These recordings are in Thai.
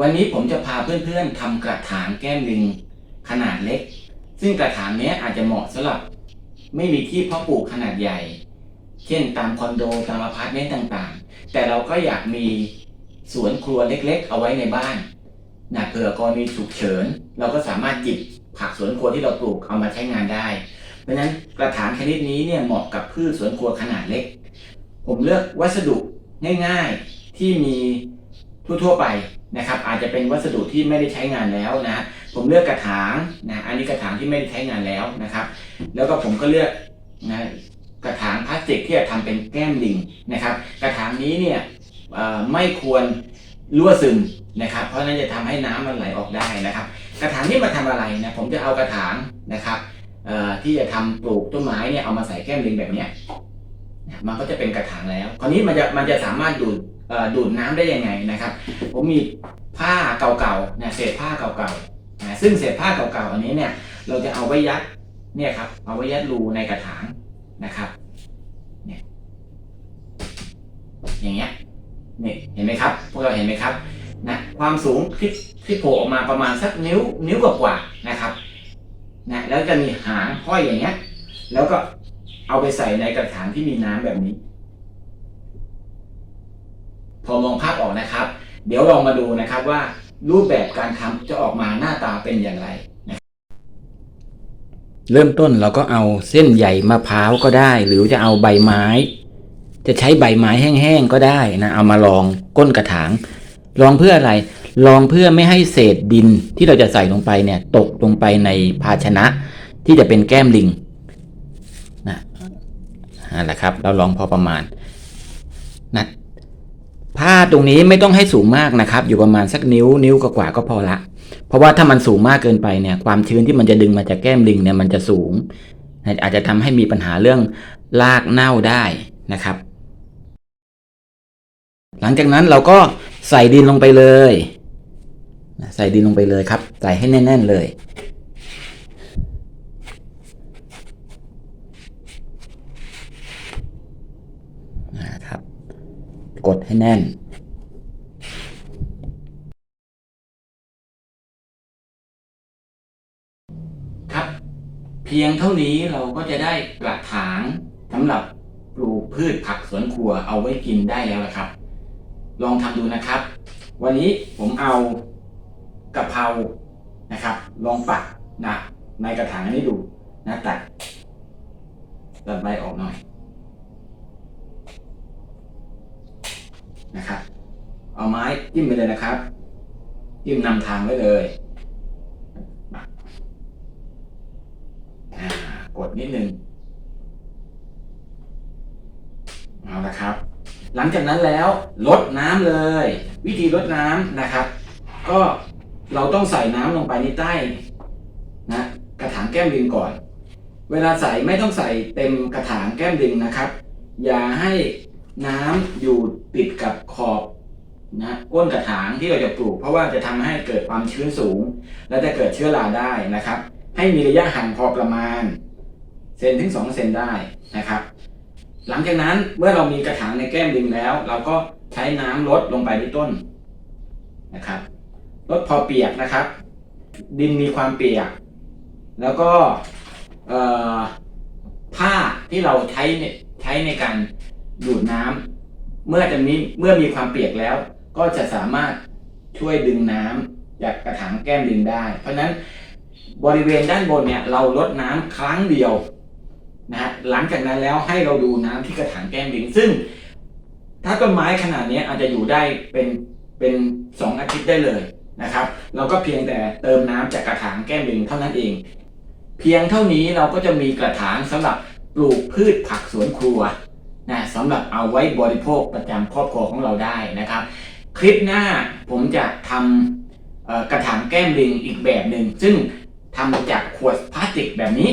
วันนี้ผมจะพาเพื่อนๆทำกระถางแก้มลิงขนาดเล็ก ซึ่งกระถางนี้อาจจะเหมาะสำหรับ ไม่มีที่เพาะปลูกขนาดใหญ่ เช่นตามคอนโดตามอพาร์ตเมนต์ต่างๆ แต่เราก็อยากมีสวนครัวเล็กๆ เอาไว้ในบ้านนะเผื่อกรณีฉุกเฉิน เราก็สามารถหยิบผักสวนครัวที่เราปลูกเอามาใช้งานได้ เพราะฉะนั้นกระถางชนิดนี้เนี่ยเหมาะกับพืชสวนครัวขนาดเล็ก ผมเลือกวัสดุง่าย ๆที่มี ทั่วไปนะครับอาจจะเป็นวัสดุที่ไม่ได้ใช้งานแล้วนะผมเลือกกระถางนะอันนี้กระถางที่ไม่ได้ใช้งานแล้วนะครับ แล้วก็ผมก็เลือกนะกระถางพลาสติกที่จะทำเป็นแก้มลิงนะครับ กระถางนี้เนี่ยไม่ควรรั่วซึมนะครับ เพราะนั้นจะทำให้น้ำมันไหลออกได้นะครับ กระถางนี้มาทำอะไรนะผมจะเอากระถางนะครับที่จะทำปลูกต้นไม้เนี่ยเอามาใส่แก้มลิงแบบเนี้ยมันก็จะเป็นกระถางแล้ว คราวนี้มันจะมันจะสามารถดูด ดูดน้ำได้ยังไงนะครับ ผมมีผ้าเก่าๆเนะเศษผ้าเก่าๆนะซึ่งเศษผ้าเก่าๆอันนี้เนี่ยเราจะเอาไว้ยัดเนี่ยครับเอาไว้ยัดรูในกระถางนะครับเนี่ยอย่างเงี้ยนี่เห็นไหมครับ พวกเราเห็นไหมครับนะความสูงที่ที่โผล่ออกมาประมาณสักนิ้วนิ้วกว่าๆนะครับนะแล้วจะมีหางห้อยอย่างเงี้ยแล้วก็เอาไปใส่ในกระถางที่มีน้ำแบบนี้ พอมองภาพออกนะครับ เดี๋ยวลองมาดูนะครับว่ารูปแบบการทำจะออกมาหน้าตาเป็นอย่างไรเริ่มต้นเราก็เอาเส้นใหญ่มะพร้าวก็ได้ หรือจะเอาใบไม้ จะใช้ใบไม้แห้งๆก็ได้นะเอามาลองก้นกระถางลองเพื่ออะไร ลองเพื่อไม่ให้เศษดินที่เราจะใส่ลงไปเนี่ยตกลงไปในภาชนะที่จะเป็นแก้มลิงนะนั่นแหละครับ เราลองพอประมาณนะ ผ้าตรงนี้ไม่ต้องให้สูงมากนะครับ อยู่ประมาณสักนิ้วนิ้วกว่าก็พอละ เพราะว่าถ้ามันสูงมากเกินไปเนี่ยความชื้นที่มันจะดึงมาจากแก้มลิงเนี่ยมันจะสูง อาจจะทำให้มีปัญหาเรื่องรากเน่าได้นะครับ หลังจากนั้นเราก็ใส่ดินลงไปเลย ใส่ดินลงไปเลยครับ ใส่ให้แน่น ๆ เลย นะครับ กดให้แน่นครับ เพียงเท่านี้เราก็จะได้กระถางสำหรับปลูกพืชผักสวนครัวเอาไว้กินได้แล้วละครับ ลองทำดูนะครับ วันนี้ผมเอากะเพรานะครับ ลองปักนะในกระถางอันนี้ดูนะตัดตัดใบออกหน่อย นะครับ เอาไม้จิ้มไปเลยนะครับจิ้มนำทางไว้เลยกดนิดนึงเอาละครับ หลังจากนั้นแล้วลดน้ำเลย วิธีลดน้ำนะครับ ก็เราต้องใส่น้ำลงไปในใต้นะกระถางแก้มลิงก่อน เวลาใส่ไม่ต้องใส่เต็มกระถางแก้มลิงนะครับ อย่าให้ น้ำอยู่ติดกับขอบนะก้นกระถางที่เราจะปลูก เพราะว่าจะทำให้เกิดความชื้นสูง และจะเกิดเชื้อราได้นะครับ ให้มีระยะห่างพอประมาณเซนถึงสองเซนได้นะครับ หลังจากนั้นเมื่อเรามีกระถางในแก้มลิงแล้ว เราก็ใช้น้ำลดลงไปที่ต้นนะครับลดพอเปียกนะครับ ดินมีความเปียก แล้วก็ผ้าที่เราใช้เนี่ยใช้ในการ ดูดน้ำเมื่อจะมีเมื่อมีความเปียกแล้ว ก็จะสามารถช่วยดึงน้ำจากกระถางแก้มลิงได้ เพราะฉะนั้นบริเวณด้านบนเนี่ยเราลดน้ำครั้งเดียวนะฮะหลังจากนั้นแล้วให้เราดูน้ำที่กระถางแก้มลิง ซึ่ง ถ้าต้นไม้ขนาดนี้อาจจะอยู่ได้เป็นเป็นสองอาทิตย์ได้เลยนะครับ เราก็เพียงแต่เติมน้ำจากกระถางแก้มลิงเท่านั้นเอง เพียงเท่านี้เราก็จะมีกระถางสำหรับปลูกพืชผักสวนครัว นะสำหรับเอาไว้บริโภคประจำครอบครัวของเราได้นะครับ คลิปหน้าผมจะทำกระถางแก้มลิงอีกแบบหนึ่งซึ่งทำจากขวดพลาสติกแบบนี้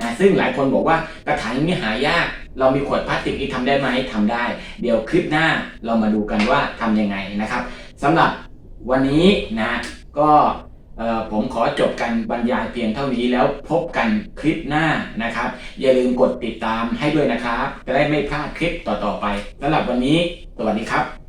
นะซึ่งหลายคนบอกว่ากระถางนี้หายาก เรามีขวดพลาสติกที่ทำได้ไหมทำได้ เดี๋ยวคลิปหน้าเรามาดูกันว่าทำยังไงนะครับสำหรับวันนี้นะก็ ผมขอจบการบรรยายเพียงเท่านี้แล้วพบกันคลิปหน้านะครับ อย่าลืมกดติดตามให้ด้วยนะครับ จะได้ไม่พลาดคลิปต่อๆไปสำหรับวันนี้ สวัสดีครับ